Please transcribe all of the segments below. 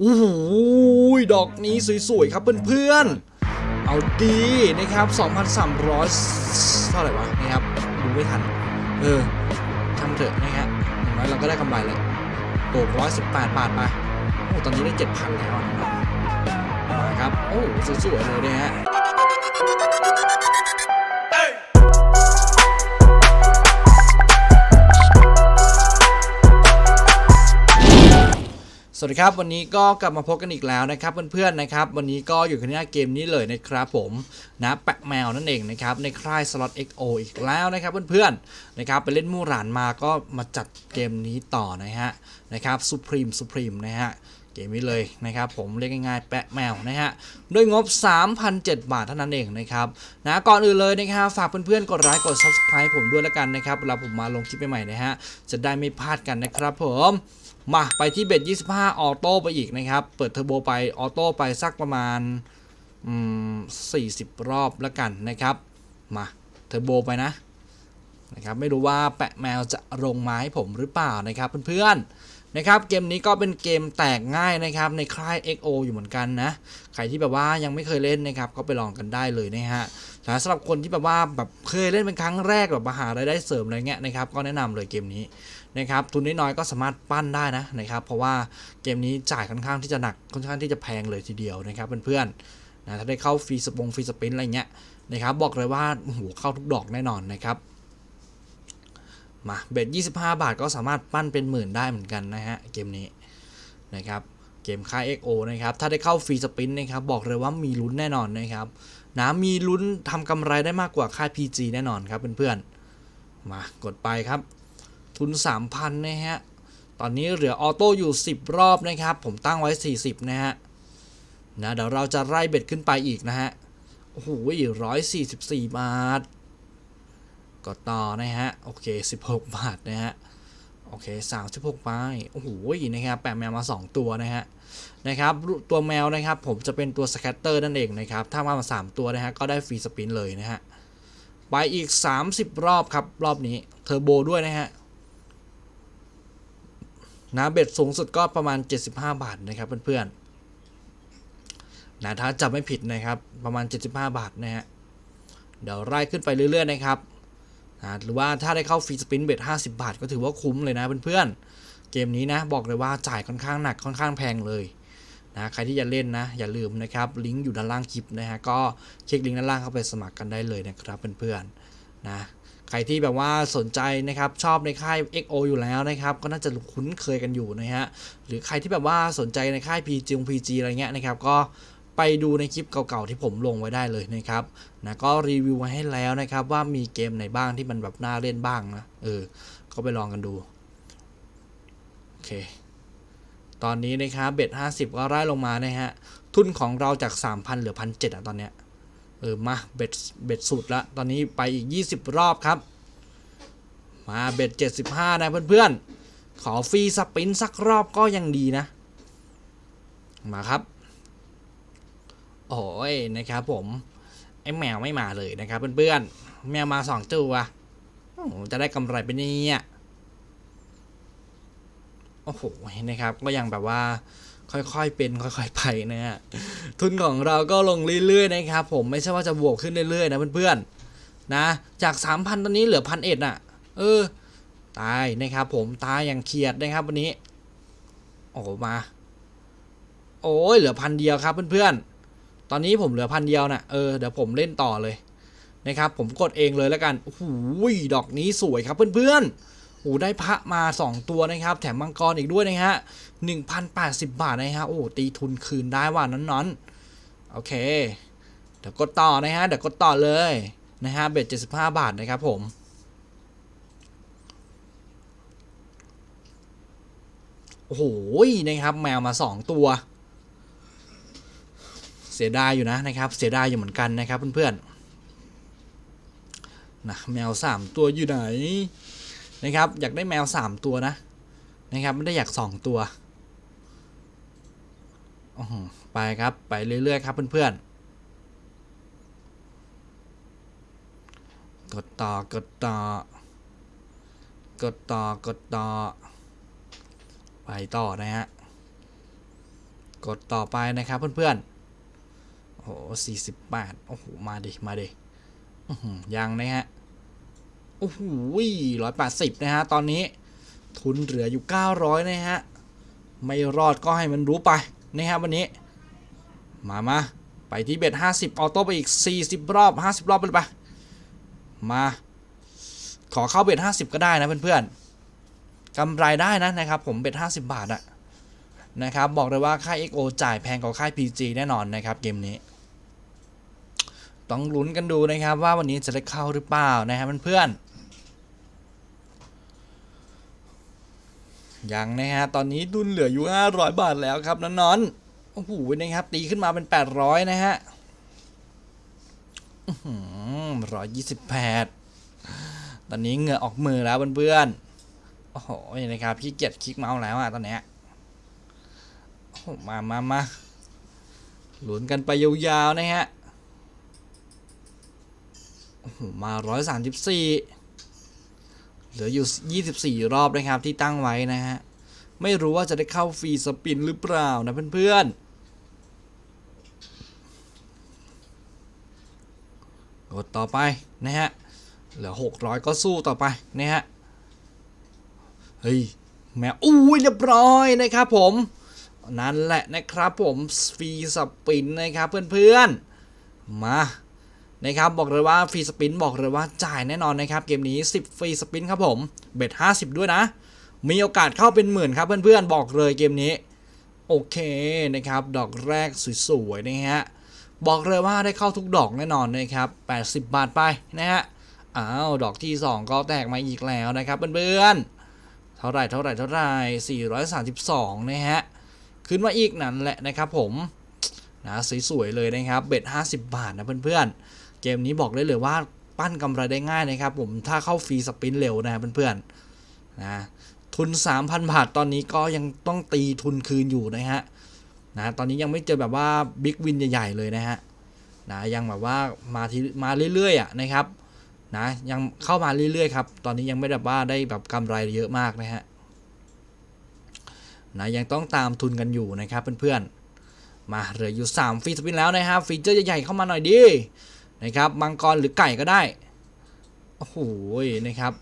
โอ้โหดอกนี้สวยๆครับเพื่อนๆ เอาดีนะครับ 2,300 เท่าไหร่วะนะครับดูไม่ทัน เออทำเถอะนะฮะอย่างน้อยเราก็ได้กำไรเลยตก118 บาทไป โอ้ ตอนนี้ได้ 7,000 แล้วนะครับมาครับโอ้ สวยๆเลยนะฮะ สวัสดีครับ วันนี้ก็กลับมาพบกันอีกแล้วนะครับเพื่อนๆนะครับ วันนี้ก็อยู่กันหน้าเกมนี้เลยนะครับผมนะแปะแมวนั่นเองนะครับในค่าย Slot XO อีกแล้วนะครับเพื่อนๆนะครับไปเล่นมู่หลานมาก็มาจัดเกมนี้ต่อนะฮะนะครับ Supreme Supreme นะฮะเกมนี้เลยนะครับผมเรียกง่ายๆแปะแมวนะฮะด้วยงบ 3,007 บาทเท่านั้นเองนะครับนะก่อนอื่นเลยนะครับฝากเพื่อนๆกดไลค์กด Subscribe ผมด้วยแล้วกันนะครับเวลาผมมาลงคลิปใหม่ๆนะฮะจะได้ไม่พลาดกันนะครับผม มาไปที่เบ็ด25 ออโต้ไปอีกนะครับ เปิดเทอร์โบไปออโต้ไปสักประมาณอืม40 รอบแล้วกันนะครับ มาเทอร์โบไปนะนะครับไม่รู้ว่าแปะแมวจะลงมาให้ผมหรือเปล่านะครับเพื่อนๆนะครับเกมนี้ก็เป็นเกมแตกง่ายนะครับในค่าย XO อยู่เหมือนกันนะ ใครที่แบบว่ายังไม่เคยเล่นนะครับก็ไปลองกันได้เลยนะฮะ แต่สำหรับคนที่แบบว่าแบบเคยเล่นเป็นครั้งแรกแบบมาหารายได้เสริมอะไรเงี้ยนะครับก็แนะนำเลยเกมนี้นะครับทุนน้อยๆก็สามารถปั้นได้นะนะครับเพราะว่าเกมนี้จ่ายค่อนข้างที่จะหนักค่อนข้างที่จะแพงเลยทีเดียวนะครับเพื่อนๆนะถ้าได้เข้าฟรีสปงฟรีสปินอะไรเงี้ยนะครับบอกเลยว่าโอ้โหเข้าทุกดอกแน่นอนนะครับมาเบ็ด25 บาทก็สามารถปั้นเป็นหมื่นได้เหมือนกันนะฮะเกมนี้นะครับเกมค่าย XO นะครับถ้าได้เข้าฟรีสปินนะครับบอกเลยว่ามีลุ้นแน่นอนนะครับ นะมีลุ้นทำกำไรได้มากกว่าค่าย PG แน่นอนครับเพื่อนๆมากดไปครับ ทุน 3,000นะฮะตอนนี้เหลือออโต้อยู่ 10 รอบนะครับ ผมตั้งไว้ 40 นะฮะนะเดี๋ยวเราจะไล่เบ็ดขึ้นไปอีกนะฮะโอ้โห144บาทก็ต่อนะฮะ โอเค 16 บาทนะฮะ โอเค36ไปโอ้โหนะครับแปะแมวมา 2 ตัวนะฮะนะครับตัวแมวนะครับผมจะเป็นตัวสแคตเตอร์นั่นเองนะครับถ้ามามา3ตัวนะฮะก็ได้ฟรีสปินเลยนะฮะไปอีก 30 รอบครับ รอบนี้เทอร์โบด้วยนะฮะนะเบ็ดสูงสุดก็ประมาณ 75 บาทนะครับเพื่อนๆนะถ้าจำไม่ผิดนะครับประมาณ 75 บาทนะฮะเดี๋ยวไล่ขึ้นไปเรื่อยๆนะครับ นะหรือว่าถ้าได้เข้าฟรีสปินเบ็ด50บาท ก็ถือว่าคุ้มเลยนะเพื่อนๆ เกมนี้นะบอกเลยว่าจ่ายค่อนข้างหนักค่อนข้างแพงเลยนะใครที่จะเล่นนะ อย่าลืมนะครับลิงก์อยู่ด้านล่างคลิปนะฮะก็เช็คลิงก์ด้านล่างเข้าไปสมัครกันได้เลยนะครับเพื่อนๆนะใครที่แบบว่าสนใจนะครับชอบในค่าย XO อยู่แล้วนะครับก็น่าจะคุ้นเคยกันอยู่นะฮะหรือใครที่แบบว่าสนใจในค่าย PG PG อะไรเงี้ยนะครับก็ ไปดูในคลิปเก่าๆที่ผมลงไว้ได้เลยนะครับนะก็รีวิวมาให้แล้วนะครับ ว่ามีเกมไหนบ้างที่มันแบบน่าเล่นบ้างนะเออก็ไปลองกันดูโอเคตอนนี้นะครับเบ็ด50ก็ไล่ลงมานะฮะทุนของเราจาก3,000เหลือ1,700อะตอนเนี้ยเออมาเบ็ดเบ็ดสุดละตอนนี้ไปอีก20รอบครับมาเบ็ด75นะเพื่อนๆขอฟรีสปินสักรอบก็ยังดีนะ มาครับ โอ้ยนะครับผมไอ้แมวไม่มาเลยนะครับเพื่อนๆแมวมาสองตัวจะได้กำไรเป็นเนี่ยโอ้โหนะครับ ก็ยังแบบว่าค่อยๆเป็นค่อยๆไปนะฮะทุนของเราก็ลงเรื่อยๆนะครับ ผมไม่ใช่ว่าจะบวกขึ้นเรื่อยๆนะเพื่อนๆนะ จาก 3,000 ตอนนี้เหลือพันเอ็ดอะ เออ ตายนะครับผมตายอย่างเขียดนะครับวันนี้ โอ้มา โอ้ยเหลือพันเดียวครับเพื่อนๆ ตอนนี้ผมเหลือพันเดียวนะ่ะ เออ เดี๋ยวผมเล่นต่อเลยนะครับ ผมกดเองเลยแล้วกันโอ้โหดอกนี้สวยครับเพื่อนๆโอ้ได้พระมา 2 ตัวนะครับ แถมมังกรอีกด้วยนะฮะ1,080 บาทนะฮะ โอ้ตีทุนคืนได้ว่านั้นๆ โอเค เดี๋ยวกดต่อนะฮะ เดี๋ยวกดต่อเลยนะฮะ เบ็ด75 บาทนะครับผมโอ้โหนะครับ แมวมา 2 ตัว เสียดายอยู่นะนะครับ เสียดายอยู่เหมือนกันนะครับเพื่อนๆนะแมว 3 ตัวอยู่ไหนนะครับ อยากได้แมว 3 ตัวนะนะครับไม่ได้อยาก 2 ตัวออหือไปครับไปเรื่อยๆครับเพื่อนๆ กดต่อกดต่อกดต่อกดต่อ ไปต่อนะฮะ กดต่อไปนะครับเพื่อนๆ โอ้โหสี่สิบแปดโอ้โห มาดิ มาดิยังนะฮะ โอ้โหร้อยแปดสิบนะฮะ ตอนนี้ ทุนเหลืออยู่900นะฮะ ไม่รอดก็ให้มันรู้ไปนะฮะวันนี้ มามาไปที่เบ็ด50ออโต้ไปอีก40รอบ50รอบไปเลยไปมา ขอเข้าเบ็ด50ก็ได้นะเพื่อนๆกำไรได้นะนะครับ ผมเบ็ด50บาทอะนะครับ บอกเลยว่าค่าย XO จ่ายแพงกว่าค่าย PG แน่นอนนะครับ เกมนี้ ต้องลุ้นกันดูนะครับ ว่าวันนี้จะได้เข้าหรือเปล่านะครับเพื่อนๆยังนะฮะตอนนี้ดุนเหลืออยู่ 500 บาทแล้วครับนอนๆโอ้โหนะครับ ตีขึ้นมาเป็น 800 นะฮะร้อยยี่สิบแปดตอนนี้เหงื่อออกมือแล้วเพื่อนๆ โอ้โหนะครับขี้เกียจคลิกเมาส์แล้วอะตอนเนี้ยมามามาลุ้นกันไปยาวๆนะฮะ โอ้โหมา134เหลืออยู่24รอบนะครับที่ตั้งไว้นะฮะ ไม่รู้ว่าจะได้เข้าฟรีสปินหรือเปล่านะเพื่อนๆ กดต่อไปนะฮะ เหลือ600ก็สู้ต่อไปนะฮะ เฮ้ย แมวอุ้ยเรียบร้อยนะครับผม นั่นแหละนะครับผมฟรีสปินนะครับเพื่อนๆ มา นะครับบอกเลยว่าฟรีสปินบอกเลยว่าจ่ายแน่นอนนะครับเกมนี้ 10 ฟรีสปินครับผมเบ็ด50 ด้วยนะ มีโอกาสเข้าเป็นหมื่นครับเพื่อนๆบอกเลยเกมนี้ โอเคนะครับดอกแรกสวยๆนะฮะบอกเลยว่าได้เข้าทุกดอกแน่นอนนะครับ 80 บาทไปนะฮะอ้าวดอกที่ 2 ก็แตกมาอีกแล้วนะครับเพื่อนๆเท่าไหร่เท่าไหร่เท่าไหร่432นะฮะขึ้นมาอีกนั่นแหละนะครับผมนะสวยๆเลยนะครับเบ็ด50 บาทนะเพื่อนๆ เกมนี้บอกได้เลยว่าปั้นกำไรได้ง่ายนะครับ ผมถ้าเข้าฟรีสปินเร็วนะเพื่อนๆนะทุน 3,000 บาทตอนนี้ก็ยังต้องตีทุนคืนอยู่นะฮะนะตอนนี้ยังไม่เจอแบบว่าบิ๊กวินใหญ่ๆเลยนะฮะนะยังแบบว่ามาทีมาเรื่อยๆอะนะครับนะยังเข้ามาเรื่อยๆครับตอนนี้ยังไม่แบบว่าได้แบบกำไรเยอะมากนะฮะนะยังต้องตามทุนกันอยู่นะครับเพื่อนๆมาเหลืออยู่3ฟรีสปินแล้วนะครับฟีเจอร์ใหญ่ๆเข้ามาหน่อยดิ นะครับมังกรหรือไก่ก็ได้ โอ้โหนะครับ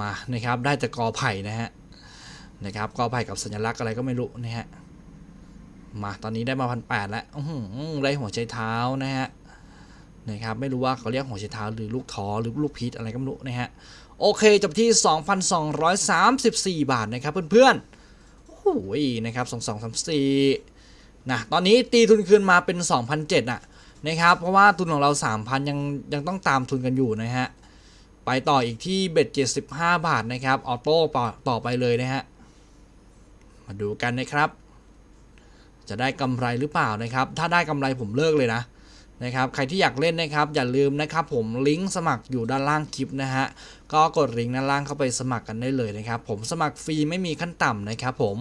มานะครับได้แต่กอไผ่นะฮะนะครับกอไผ่กับสัญลักษณ์อะไรก็ไม่รู้นะฮะมาตอนนี้ได้มาพันแปดแล้วอื้อหือได้หัวใจเท้านะฮะนะครับไม่รู้ว่าเขาเรียกหัวใจเท้าหรือลูกท้อหรือลูกพีชอะไรก็ไม่รู้นะฮะโอเคจบที่ 2,234 บาทนะครับเพื่อนๆโอ้โหนะครับ 2234นะตอนนี้ตีทุนคืนมาเป็น 2,007อะ นะครับ เพราะว่าทุนของเรา 3,000 ยังยังต้องตามทุนกันอยู่นะฮะ ไปต่ออีกที่เบ็ด75 บาทนะครับ ออโต้ต่อต่อไปเลยนะฮะ มาดูกันนะครับ จะได้กำไรหรือเปล่านะครับ ถ้าได้กำไรผมเลิกเลยนะ นะครับใครที่อยากเล่นนะครับอย่าลืมนะครับผมลิงก์สมัครอยู่ด้านล่างคลิปนะฮะก็กดลิงก์ด้านล่างเข้าไปสมัครกันได้เลยนะครับผมสมัครฟรีไม่มีขั้นต่ำนะครับผม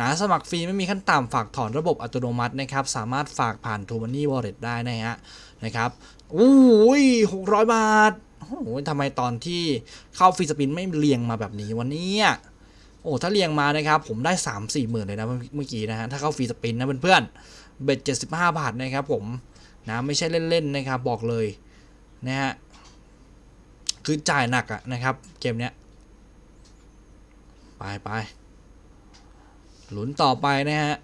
นะสมัครฟรีไม่มีขั้นต่ำฝากถอนระบบอัตโนมัตินะครับสามารถฝากผ่าน t ู m ันนี่วอลเล็ตได้นะฮะนะครับอู้ยหกร้อยบาทโอ้โหทำไมตอนที่เข้าฟรีสปินไม่เรียงมาแบบนี้วันนี้โอ้ถ้าเรียงมานะครับผมได้ 3 4หมื่นเลยนะเมื่อกี้นะฮะถ้าเข้าฟรีสปินนะเพื่อนๆเบ็ด75บาทนะครับผม นะไม่ใช่เล่นๆนะครับบอกเลยนะฮะคือจ่ายหนักอะนะครับเกมเนี้ยไปไปหลุนต่อไปนะฮะ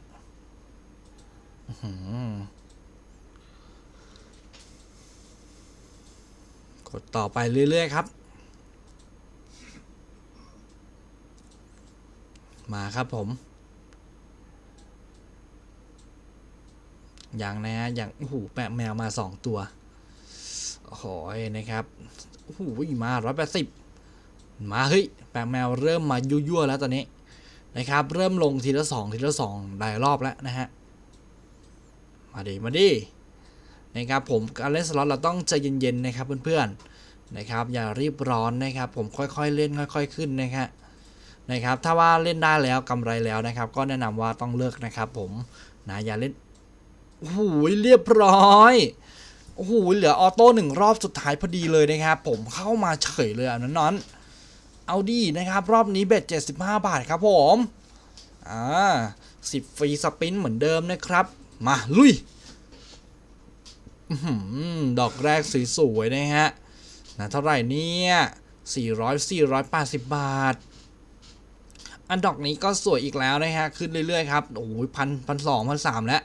กดต่อไปเรื่อย ๆ ครับ มาครับผม อย่างนะฮะอย่างโอ้โหแปะแมวมาสองตัวโอ้โหนะครับโอ้โหมาร้อยแปดสิบมาเฮ้ยแปะแมวเริ่มมายั่วๆแล้วตอนนี้นะครับ เริ่มลงทีละสองทีละสองหลายรอบแล้วนะฮะมาดิมาดินะครับผมการเล่นสล็อตเราต้องใจเย็นๆนะครับเพื่อนๆนะครับ อย่ารีบร้อนนะครับ ผมค่อยๆเล่นค่อย ๆ ขึ้นนะครับนะครับ ถ้าว่าเล่นได้แล้วกำไรแล้วนะครับ ก็แนะนำว่าต้องเลิกนะครับ ผมนะอย่าเล่น โอ้โหเรียบร้อยโอ้โหเหลือออโต้หนึ่งรอบสุดท้ายพอดีเลยนะครับ ผมเข้ามาเฉยเลยอันนั้นนอนเอาดีนะครับ รอบนี้เบ็ด75 บาทครับผมอ่า10ฟรีสปินเหมือนเดิมนะครับ มาลุยอดอกแรกสวยๆนะฮะนะเท่าไหร่เนี่ย400 480 บาท อันดอกนี้ก็สวยอีกแล้วนะฮะ ขึ้นเรื่อยๆครับ โอ้ยพันพันสองพันสามแล้ว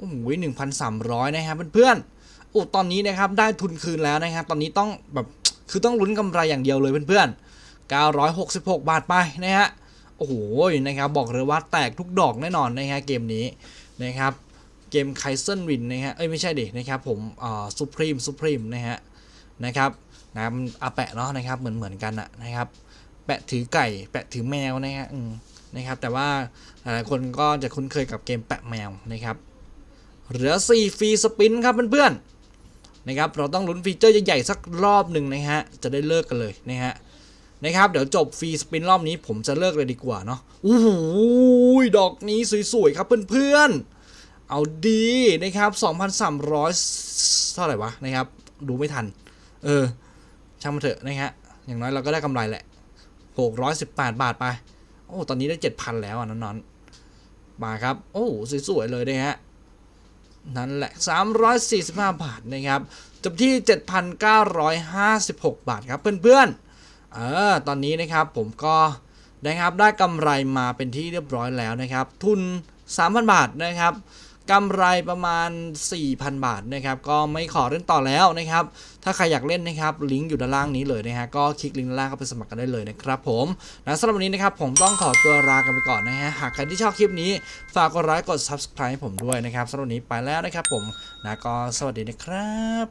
โอ้โหหนึ่งพันสามร้อยนะครับเพื่อนๆโอ้ตอนนี้นะครับได้ทุนคืนแล้วนะครับ ตอนนี้ต้องแบบคือต้องลุ้นกำไรอย่างเดียวเลยเพื่อนๆ966 บาทไปนะฮะโอ้โหนะครับบอกเลยว่าแตกทุกดอกแน่นอนนะฮะเกมนี้นะครับเกมไคเซนวินนะฮะเอ้ยไม่ใช่ดินะครับผมอ่าซูพรีมซูพรีมนะฮะนะครับนะมันอาแปะเนาะนะครับเหมือนเหมือนกันอะนะครับ แปะถือไก่ แปะถือแมวนะฮะนะครับแต่ว่าหลายๆคนก็จะคุ้นเคยกับเกมแปะแมวนะครับ เหลือ 4 ฟรีสปินครับเพื่อนๆนะครับ เราต้องลุ้นฟีเจอร์ใหญ่ๆสักรอบหนึ่งนะฮะ จะได้เลิกกันเลยนะฮะนะครับ เดี๋ยวจบฟรีสปินรอบนี้ผมจะเลิกเลยดีกว่าเนาะโอ้โหดอกนี้สวยๆครับเพื่อนๆ เอาดีนะครับ 2,300 เท่าไหร่วะนะครับ ดูไม่ทัน เออ ช่างมันเถอะนะฮะ อย่างน้อยเราก็ได้กำไรแหละ 618 บาทไป โอ้ ตอนนี้ได้ 7,000 แล้วอะน้อนๆมาครับ โอ้ สวยๆเลยนะฮะ นั่นแหละ 345 บาทนะครับจบที่ 7,956 บาทครับเพื่อนๆเออตอนนี้นะครับผมก็นะครับได้กำไรมาเป็นที่เรียบร้อยแล้วนะครับ ทุน 3,000 บาทนะครับ กำไรประมาณ 4,000 บาทนะครับ ก็ไม่ขอเล่นต่อแล้วนะครับ ถ้าใครอยากเล่นนะครับ ลิงก์อยู่ด้านล่างนี้เลยนะฮะ ก็คลิกลิงก์ด้านล่างเข้าไปสมัครกันได้เลยนะครับผมและสำหรับวันนี้นะครับ ผมต้องขอตัวลากันไปก่อนนะฮะ หากใครที่ชอบคลิปนี้ ฝากกดไลค์ กด subscribe ให้ผมด้วยนะครับสำหรับวันนี้ไปแล้วนะครับผมนะก็สวัสดีนะครับ